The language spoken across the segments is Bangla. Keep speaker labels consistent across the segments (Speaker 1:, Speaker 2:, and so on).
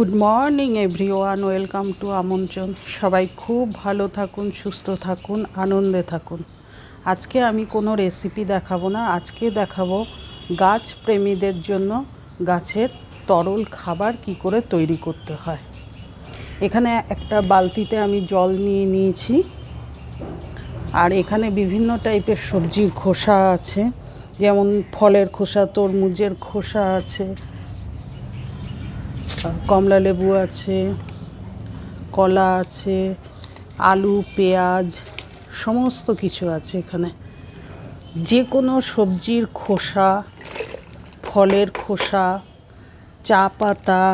Speaker 1: Good morning everyone welcome to আমন্ত্রণ সবাই খুব ভালো থাকুন, সুস্থ থাকুন, আনন্দে থাকুন। আজকে আমি কোনো রেসিপি দেখাবো না। আজকে দেখাবো গাছ প্রেমীদের জন্য গাছের তরল খাবার কি করে তৈরি করতে হয়। এখানে একটা বালতিতে আমি জল নিয়ে নিয়েছি। আর এখানে বিভিন্ন টাইপের সবজির খোসা আছে। যেমন ফলের খোসা, তরমুজের খোসা আছে। কমলা লেবু আছে, কলা আছে, আলু, পেঁয়াজ, সমস্ত কিছু আছে এখানে। যে কোনো সবজির খোসা, ফলের খোসা, চা পাতা,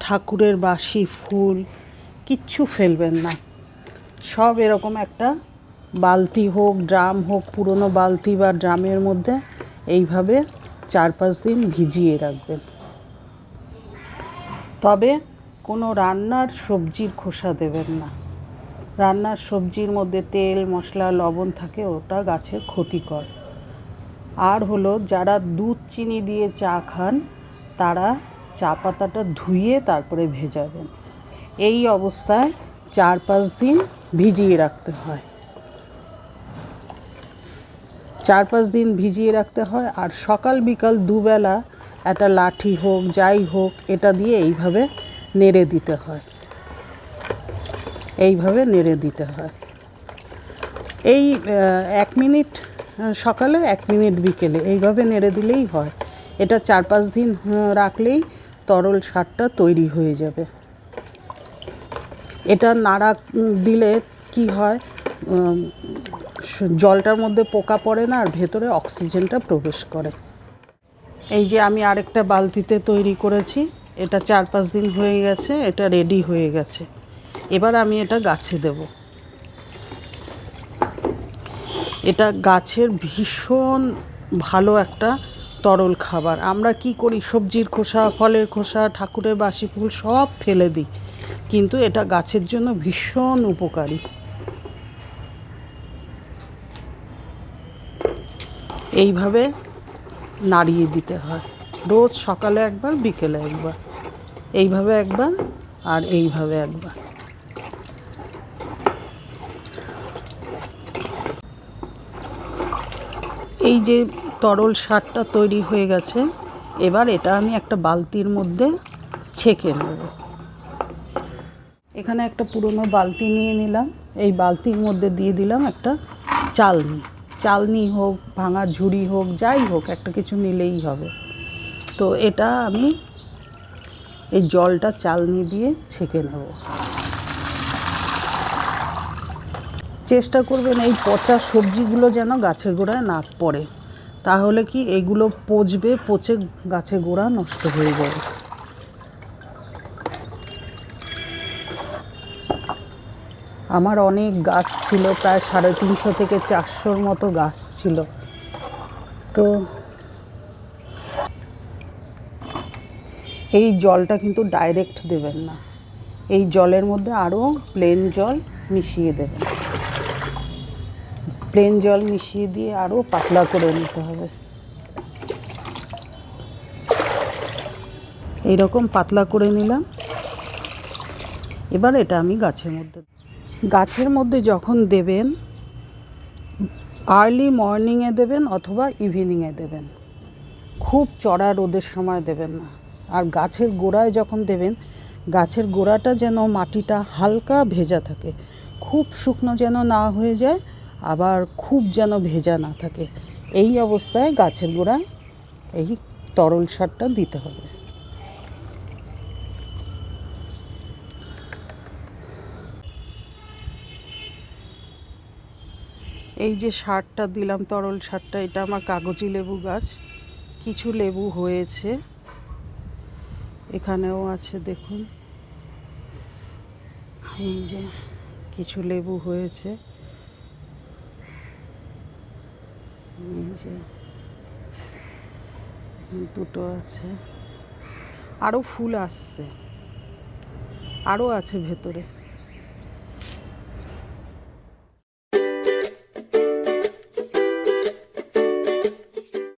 Speaker 1: ঠাকুরের বাসি ফুল, কিচ্ছু ফেলবেন না। সব এরকম একটা বালতি হোক, ড্রাম হোক, পুরনো বালতি বা ড্রামের মধ্যে এইভাবে চার পাঁচ দিন ভিজিয়ে রাখবেন। তবে কোনো রান্নার সবজির খোসা দেবেন না। রান্নার সবজির মধ্যে তেল, মশলা, লবণ থাকে, ওটা গাছের ক্ষতিকর। আর হলো যারা দুধ, চিনি দিয়ে চা খান, তারা চা পাতাটা ধুয়ে তারপরে ভেজাবেন। এই অবস্থায় চার পাঁচ দিন ভিজিয়ে রাখতে হয়। চার পাঁচ দিন ভিজিয়ে রাখতে হয় আর সকাল বিকাল দুবেলা একটা লাঠি হোক, যাই হোক, এটা দিয়ে এইভাবে নেড়ে দিতে হয়। এইভাবে নেড়ে দিতে হয়। এই এক মিনিট সকালে এক মিনিট বিকেলে এইভাবে নেড়ে দিলেই হয়। এটা চার পাঁচ দিন রাখলেই তরল সারটা তৈরি হয়ে যাবে। এটা নাড়া দিলে কি হয় জলটার মধ্যে পোকা পড়ে না, আর ভেতরে অক্সিজেনটা প্রবেশ করে। এই যে আমি আরেকটা বালতিতে তৈরি করেছি, এটা চার পাঁচ দিন হয়ে গেছে, এটা রেডি হয়ে গেছে। এবার আমি এটা গাছে দেব। এটা গাছের ভীষণ ভালো একটা তরল খাবার। আমরা কি করি, সবজির খোসা, ফলের খোসা, ঠাকুরের বাসি ফুল সব ফেলে দিই। কিন্তু এটা গাছের জন্য ভীষণ উপকারী। এইভাবে নাড়িয়ে দিতে হয়। রোজ সকালে একবার, বিকেলে একবার। এইভাবে একবার আর এইভাবে একবার। এই যে তরল সারটা তৈরি হয়ে গেছে, এবার এটা আমি একটা বালতির মধ্যে ছেঁকে নেব। এখানে একটা পুরনো বালতি নিয়ে নিলাম। এই বালতির মধ্যে দিয়ে দিলাম একটা চালনি। চালনি হোক, ভাঙা ঝুড়ি হোক, যাই হোক, একটা কিছু নিলেই হবে। তো এটা আমি এই জলটা চালনি দিয়ে ছেঁকে নেব। চেষ্টা করবেন এই পচা সবজিগুলো যেন গাছের গোড়ায় না পড়ে। তাহলে কি এগুলো পচবে, পচে গাছের গোড়া নষ্ট হয়ে যাবে। আমার অনেক গাছ ছিল, প্রায় সাড়ে তিনশো থেকে চারশোর মতো গাছ ছিল। তো এই জলটা কিন্তু ডাইরেক্ট দেবেন না। এই জলের মধ্যে আরও প্লেন জল মিশিয়ে দেবেন। প্লেন জল মিশিয়ে দিয়ে আরও পাতলা করে নিতে হবে। এইরকম পাতলা করে নিলাম। এবার এটা আমি গাছের মধ্যে গাছের মধ্যে যখন দেবেন আর্লি মর্নিংয়ে দেবেন অথবা ইভিনিংয়ে দেবেন। খুব চড়া রোদের সময় দেবেন না। আর গাছের গোড়ায় যখন দেবেন, গাছের গোড়াটা যেন মাটিটা হালকা ভেজা থাকে। খুব শুকনো যেন না হয়ে যায়, আবার খুব যেন ভেজা না থাকে। এই অবস্থায় গাছের গোড়ায় এই তরল সারটা দিতে হবে। এই যে সারটা দিলাম, তরল সারটা, এটা আমার কাগজি লেবু গাছ। কিছু লেবু হয়েছে। এখানেও আছে, দেখুন। এই যে কিছু লেবু হয়েছে। এই যে দুটো আছে। আরও ফুল আসছে। আরও আছে ভেতরে।